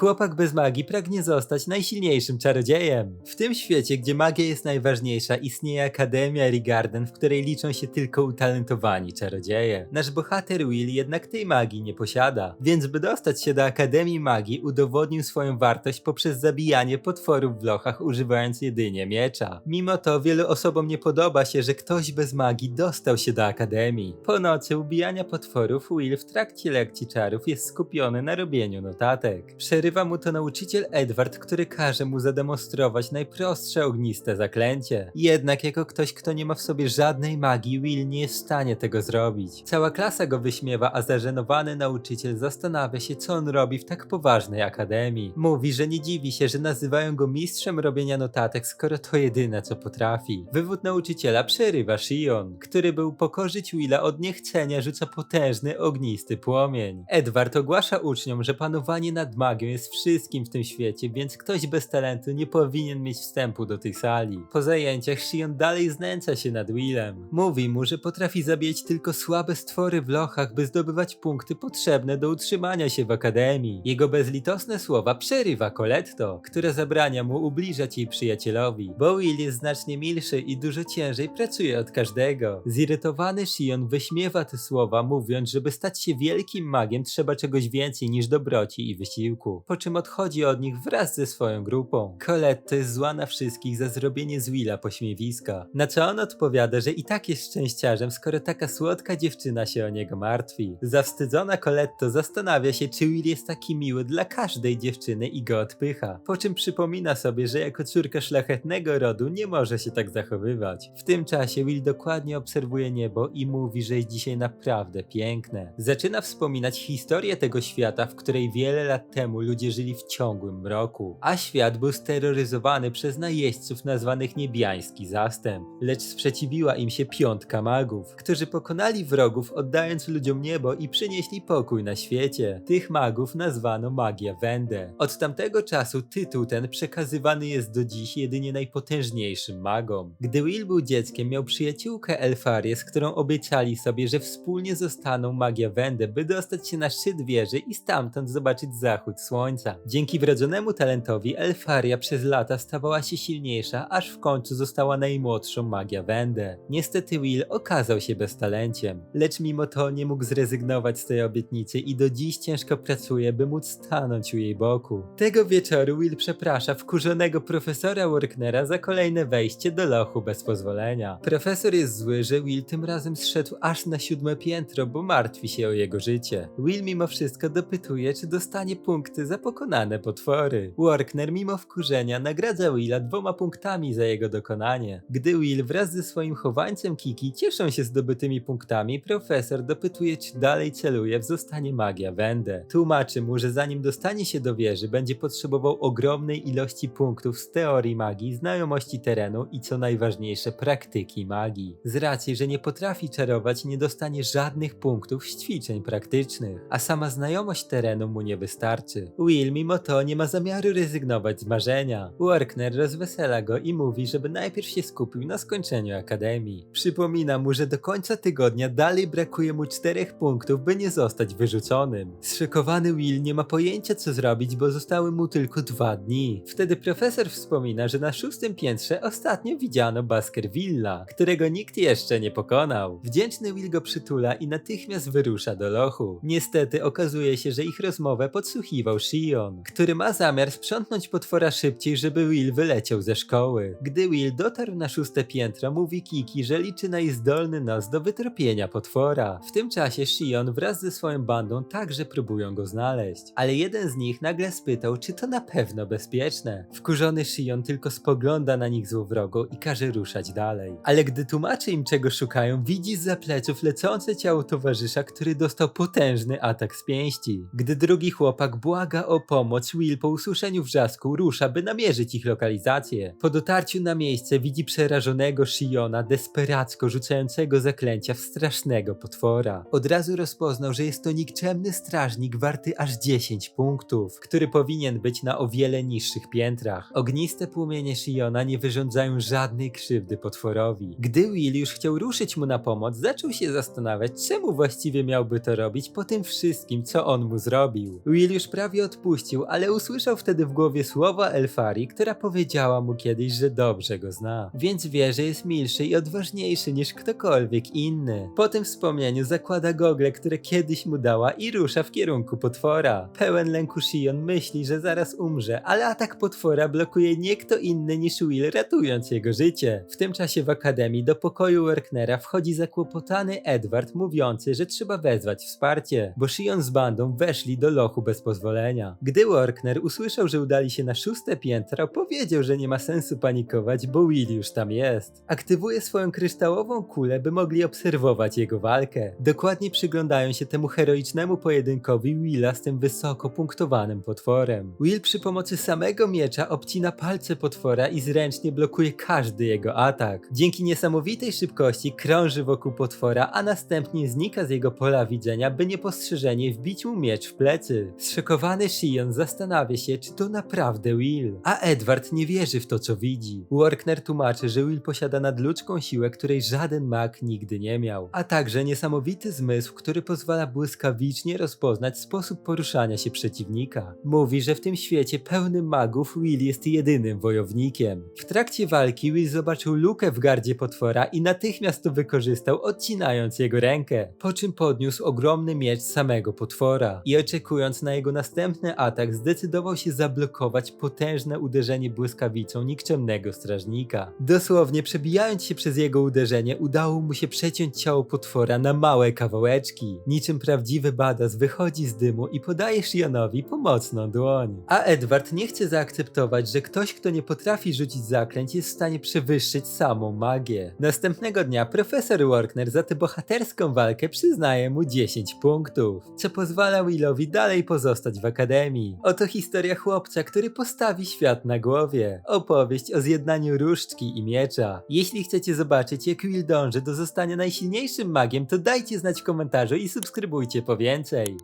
Chłopak bez magii pragnie zostać najsilniejszym czarodziejem. W tym świecie, gdzie magia jest najważniejsza, istnieje Akademia Rigarden, w której liczą się tylko utalentowani czarodzieje. Nasz bohater Will jednak tej magii nie posiada, więc by dostać się do Akademii Magii udowodnił swoją wartość poprzez zabijanie potworów w lochach używając jedynie miecza. Mimo to wielu osobom nie podoba się, że ktoś bez magii dostał się do Akademii. Po nocy ubijania potworów Will w trakcie lekcji czarów jest skupiony na robieniu notatek. Przerywa mu to nauczyciel Edward, który każe mu zademonstrować najprostsze ogniste zaklęcie. Jednak jako ktoś, kto nie ma w sobie żadnej magii, Will nie jest w stanie tego zrobić. Cała klasa go wyśmiewa, a zażenowany nauczyciel zastanawia się, co on robi w tak poważnej akademii. Mówi, że nie dziwi się, że nazywają go mistrzem robienia notatek, skoro to jedyne, co potrafi. Wywód nauczyciela przerywa Shion, który by upokorzyć Willa od niechcenia rzuca potężny, ognisty płomień. Edward ogłasza uczniom, że panowanie nad magią jest wszystkim w tym świecie, więc ktoś bez talentu nie powinien mieć wstępu do tej sali. Po zajęciach Shion dalej znęca się nad Willem. Mówi mu, że potrafi zabijać tylko słabe stwory w lochach, by zdobywać punkty potrzebne do utrzymania się w akademii. Jego bezlitosne słowa przerywa Coletto, która zabrania mu ubliżać jej przyjacielowi, bo Will jest znacznie milszy i dużo ciężej pracuje od każdego. Zirytowany Shion wyśmiewa te słowa, mówiąc, żeby stać się wielkim magiem trzeba czegoś więcej niż dobroci i wysiłku, po czym odchodzi od nich wraz ze swoją grupą. Coletto jest zła na wszystkich za zrobienie z Willa pośmiewiska, na co on odpowiada, że i tak jest szczęściarzem, skoro taka słodka dziewczyna się o niego martwi. Zawstydzona Coletto zastanawia się, czy Will jest taki miły dla każdej dziewczyny i go odpycha, po czym przypomina sobie, że jako córka szlachetnego rodu nie może się tak zachowywać. W tym czasie Will dokładnie obserwuje niebo i mówi, że jest dzisiaj naprawdę piękne. Zaczyna wspominać historię tego świata, w której wiele lat temu ludzie żyli w ciągłym mroku, a świat był steroryzowany przez najeźdźców nazwanych niebiański zastęp. Lecz sprzeciwiła im się piątka magów, którzy pokonali wrogów oddając ludziom niebo i przynieśli pokój na świecie. Tych magów nazwano magia Wende. Od tamtego czasu tytuł ten przekazywany jest do dziś jedynie najpotężniejszym magom. Gdy Will był dzieckiem, miał przyjaciółkę Elfarię, z którą obiecali sobie, że wspólnie zostaną magia Wende, by dostać się na szczyt wieży i stamtąd zobaczyć zachód słońca. Dzięki wrodzonego talentowi Elfaria przez lata stawała się silniejsza, aż w końcu została najmłodszą magia Wende. Niestety Will okazał się beztalenciem, lecz mimo to nie mógł zrezygnować z tej obietnicy i do dziś ciężko pracuje, by móc stanąć u jej boku. Tego wieczoru Will przeprasza wkurzonego profesora Worknera za kolejne wejście do lochu bez pozwolenia. Profesor jest zły, że Will tym razem zszedł aż na siódme piętro, bo martwi się o jego życie. Will mimo wszystko dopytuje, czy dostanie punkty za pokonane potwory. Workner mimo wkurzenia nagradza Willa dwoma punktami za jego dokonanie. Gdy Will wraz ze swoim chowańcem Kiki cieszą się zdobytymi punktami, profesor dopytuje, czy dalej celuje w zostanie magia Wende. Tłumaczy mu, że zanim dostanie się do wieży, będzie potrzebował ogromnej ilości punktów z teorii magii, znajomości terenu i co najważniejsze praktyki magii. Z racji, że nie potrafi czarować, nie dostanie żadnych punktów z ćwiczeń praktycznych, a sama znajomość terenu mu nie wystarczy. Will mimo to nie ma zamiaru rezygnować z marzenia. Workner rozwesela go i mówi, żeby najpierw się skupił na skończeniu akademii. Przypomina mu, że do końca tygodnia dalej brakuje mu czterech punktów, by nie zostać wyrzuconym. Zszokowany Will nie ma pojęcia co zrobić, bo zostały mu tylko dwa dni. Wtedy profesor wspomina, że na szóstym piętrze ostatnio widziano Baskervilla, którego nikt jeszcze nie pokonał. Wdzięczny Will go przytula i natychmiast wyrusza do lochu. Niestety okazuje się, że ich rozmowę podsłuchiwał Shion, który ma zamiar sprzątnąć potwora szybciej, żeby Will wyleciał ze szkoły. Gdy Will dotarł na szóste piętro, mówi Kiki, że liczy na jej zdolny nos do wytropienia potwora. W tym czasie Shion wraz ze swoją bandą także próbują go znaleźć, ale jeden z nich nagle spytał, czy to na pewno bezpieczne. Wkurzony Shion tylko spogląda na nich złowrogo i każe ruszać dalej. Ale gdy tłumaczy im czego szukają, widzi z pleców lecące ciało towarzysza, który dostał potężny atak z pięści. Gdy drugi chłopak błaga o pomoc, Will po usłyszeniu wrzasku rusza, by namierzyć ich lokalizację. Po dotarciu na miejsce widzi przerażonego Shiona desperacko rzucającego zaklęcia w strasznego potwora. Od razu rozpoznał, że jest to nikczemny strażnik warty aż 10 punktów, który powinien być na o wiele niższych piętrach. Ogniste płomienie Shiona nie wyrządzają żadnej krzywdy potworowi. Gdy Will już chciał ruszyć mu na pomoc, zaczął się zastanawiać, czemu właściwie miałby to robić po tym wszystkim, co on mu zrobił. Will już prawie odpuścił, ale usłyszał wtedy w głowie słowa Elfari, która powiedziała mu kiedyś, że dobrze go zna. Więc wie, że jest milszy i odważniejszy niż ktokolwiek inny. Po tym wspomnieniu zakłada gogle, które kiedyś mu dała i rusza w kierunku potwora. Pełen lęku Shion myśli, że zaraz umrze, ale atak potwora blokuje nie kto inny niż Will, ratując jego życie. W tym czasie w akademii do pokoju Werknera wchodzi zakłopotany Edward, mówiący, że trzeba wezwać wsparcie, bo Shion z bandą weszli do lochu bez pozwolenia. Gdy Werkner usłyszał, że udali się na szóste piętro, powiedział, że nie ma sensu panikować, bo Will już tam jest. Aktywuje swoją kryształową kulę, by mogli obserwować jego walkę. Dokładnie przyglądają się temu heroicznemu pojedynkowi Willa z tym wysoko punktowanym potworem. Will przy pomocy samego miecza obcina palce potwora i zręcznie blokuje każdy jego atak. Dzięki niesamowitej szybkości krąży wokół potwora, a następnie znika z jego pola widzenia, by niepostrzeżenie wbić mu miecz w plecy. Zszokowany Shion zastanawia się, czy to naprawdę Will. A Edward nie wierzy w to, co widzi. Workner tłumaczy, że Will posiada nadludzką siłę, której żaden mag nigdy nie miał, a także niesamowity zmysł, który pozwala błyskawicznie rozpoznać sposób poruszania się przeciwnika. Mówi, że w tym świecie pełnym magów Will jest jedynym wojownikiem. W trakcie walki Will zobaczył lukę w gardzie potwora i natychmiast to wykorzystał, odcinając jego rękę, po czym podniósł ogromny miecz samego potwora i oczekując na jego następny atak zdecydował się zablokować potężne uderzenie błyskawicą nikczemnego strażnika. Dosłownie przebijając się przez jego uderzenie udało mu się przeciąć ciało potwora na małe kawałeczki. Niczym prawdziwy badass wychodzi z dymu i podaje Shionowi pomocną dłoń. A Edward nie chce zaakceptować, że ktoś, kto nie potrafi rzucić zaklęć jest w stanie przewyższyć samą magię. Następnego dnia profesor Workner za tę bohaterską walkę przyznaje mu 10 punktów, co pozwala Willowi dalej pozostać w akademii. Oto historia chłopca, który postawi świat na głowie. Opowieść o zjednaniu różdżki i miecza. Jeśli chcecie zobaczyć, jak Will dąży do zostania najsilniejszym magiem, to dajcie znać w komentarzu i subskrybujcie po więcej.